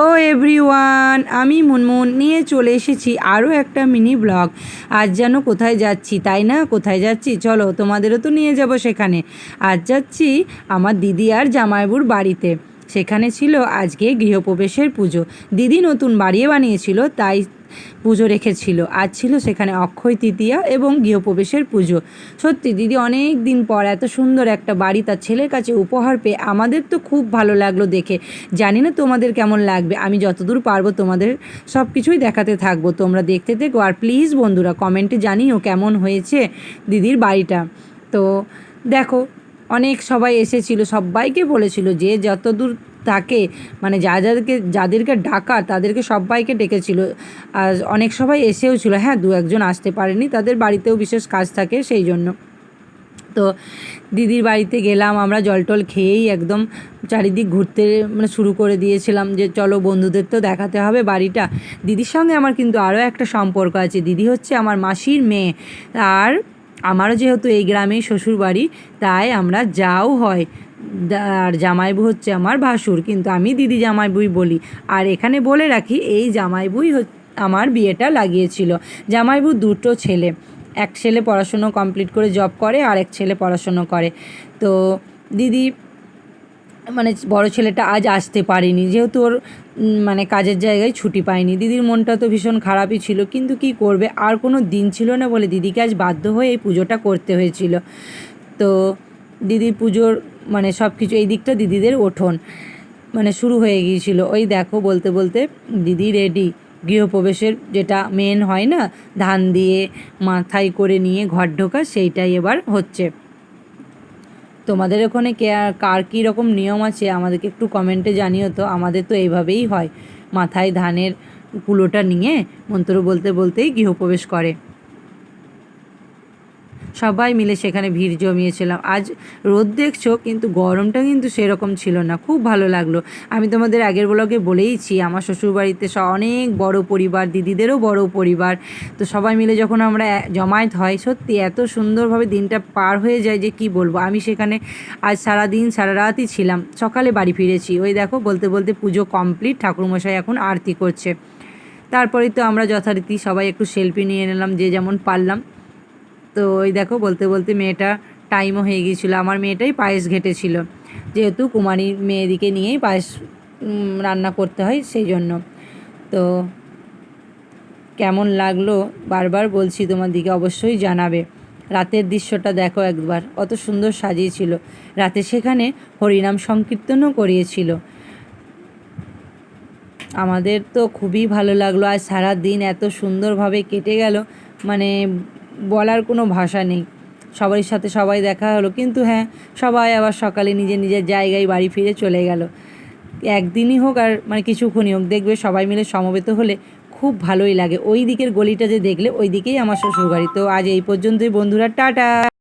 ও everyone, আমি মুনমুন। নিয়ে চলে এসেছি আরও একটা মিনি ব্লগ। আজ যেন কোথায় যাচ্ছি, তাই না? কোথায় যাচ্ছি? চলো, তোমাদেরও তো নিয়ে যাব সেখানে। আজ যাচ্ছি আমার দিদি আর জামাইবুর বাড়িতে। সেখানে ছিল আজকে গৃহপ্রবেশের পুজো। দিদি নতুন বাড়িয়ে বানিয়েছিল, তাই পুজো রেখেছিল। আজ ছিল সেখানে অক্ষয় তৃতীয়া এবং গৃহপ্রবেশের পুজো। সত্যি দিদি, অনেক দিন পর এত সুন্দর একটা বাড়ি তার ছেলের কাছে উপহার পেয়ে আমাদের তো খুব ভালো লাগল দেখে। জানি না তোমাদের কেমন লাগবে, আমি যতদূর পারব তোমাদের সব কিছুই দেখাতে থাকব। তোমরা দেখতে থেকো আর প্লিজ বন্ধুরা কমেন্টে জানিও কেমন হয়েছে দিদির বাড়িটা। তো দেখো, অনেক সবাই এসেছিল, সবাইকে বলেছিল যে যতদূর তাকে মানে যা যাদেরকে যাদেরকে ডাকা তাদেরকে সবাইকে ডেকেছিল। আর অনেক সবাই এসেও ছিল হ্যাঁ দু একজন আসতে পারেনি, তাদের বাড়িতেও বিশেষ কাজ থাকে সেই জন্য। তো দিদির বাড়িতে গেলাম, আমরা জল টল খেয়েই একদম চারিদিক ঘুরতে মানে শুরু করে দিয়েছিলাম যে চলো বন্ধুদের তো দেখাতে হবে বাড়িটা। দিদির সঙ্গে আমার কিন্তু আরও একটা সম্পর্ক আছে, দিদি হচ্ছে আমার মাসির মেয়ে। আর আমারও যেহেতু এই গ্রামেই শ্বশুর বাড়ি তাই আমরা যাও হয়। আর জামাইবু হচ্ছে আমার ভাসুর, কিন্তু আমি দিদি জামাইবুই বলি। আর এখানে বলে রাখি, এই জামাইবুই আমার বিয়েটা লাগিয়েছিল। জামাইবু দুটো ছেলে, এক ছেলে পড়াশুনো কমপ্লিট করে জব করে, আর এক ছেলে পড়াশুনো করে। তো দিদি মানে বড় ছেলেটা আজ আসতে পারেনি, যেহেতু ওর মানে কাজের জায়গায় ছুটি পায়নি। দিদির মনটা তো ভীষণ খারাপই ছিল, কিন্তু কি করবে? আর কোনো দিন ছিল না বলে দিদিকে আজ বাধ্য হয়ে এই পুজোটা করতে হয়েছিল। তো দিদির পুজোর মানে সব কিছু, এই দিকটা দিদিদের ওঠন। মানে শুরু হয়ে গিয়েছিল। ওই দেখো বলতে বলতে দিদি রেডি গৃহপ্রবেশের যেটা মেন হয় না, ধান দিয়ে মাথায় করে নিয়ে ঘর ঢোকা, সেইটাই এবার হচ্ছে। তোমাদের ওখানে কে কার কী রকম নিয়ম আছে, আমাদেরকে একটু কমেন্টে জানিও তো। আমাদের তো এইভাবেই হয়। মাথায় ধানের কুলোটা নিয়ে মন্ত্র বলতে বলতেই গৃহপ্রবেশ করে। সবাই মিলে সেখানে ভিড় জমিয়েছিলাম। আজ রোদ দেখছ, কিন্তু গরমটা কিন্তু সেরকম ছিল না। খুব ভালো লাগল। আমি তোমাদের আগের ব্লগে বলেইছি, আমার শ্বশুরবাড়িতে সব অনেক বড় পরিবার, দিদিদেরও বড় পরিবার। তো সবাই মিলে যখন আমরা জমায়েত হয়, সত্যি এত সুন্দরভাবে দিনটা পার হয়ে যায় যে কি বলব? আমি সেখানে আজ সারা দিন সারা রাতই ছিলাম। সকালে বাড়ি ফিরেছি। ওই দেখো, বলতে বলতে পুজো কমপ্লিট ঠাকুরমশাই এখন আরতি করছে। তারপরেই তো আমরা যথারীতি সবাই একটু সেলফি নিয়ে নিলাম, যে যেমন পারলাম। তো ওই দেখো বলতে বলতে মেয়েটা টাইমও হয়ে গিয়েছিল। আমার মেয়েটাই পায়েস ঘেটেছিল যেহেতু কুমারী মেয়েদিকে নিয়েই পায়েস রান্না করতে হয় সেই জন্য। তো কেমন লাগল? বারবার বলছি তোমার দিকে, অবশ্যই জানাবে। রাতের দৃশ্যটা দেখো একবার অত সুন্দর সাজিয়েছিল। রাতে সেখানে হরিনাম সংকীর্তনও করিয়েছিল। আমাদের তো খুবই ভালো লাগল, আর সারা দিন এত সুন্দরভাবে কেটে গেল। মানে বলার কোনো ভাষা নেই। সবারই সাথে সবাই দেখা হলো, কিন্তু হ্যাঁ সবাই আবার সকালে নিজের নিজের জায়গায় বাড়ি ফিরে চলে গেল। একদিনই হোক আর মানে কিছুক্ষণই হোক, দেখবে সবাই মিলে সমবেত হলে খুব ভালোই লাগে। ওই দিকের গলিটা যে দেখলে, ওই দিকেই আমার শ্বশুরবাড়ি। তো আজ এই পর্যন্তই বন্ধুরা, টাটা!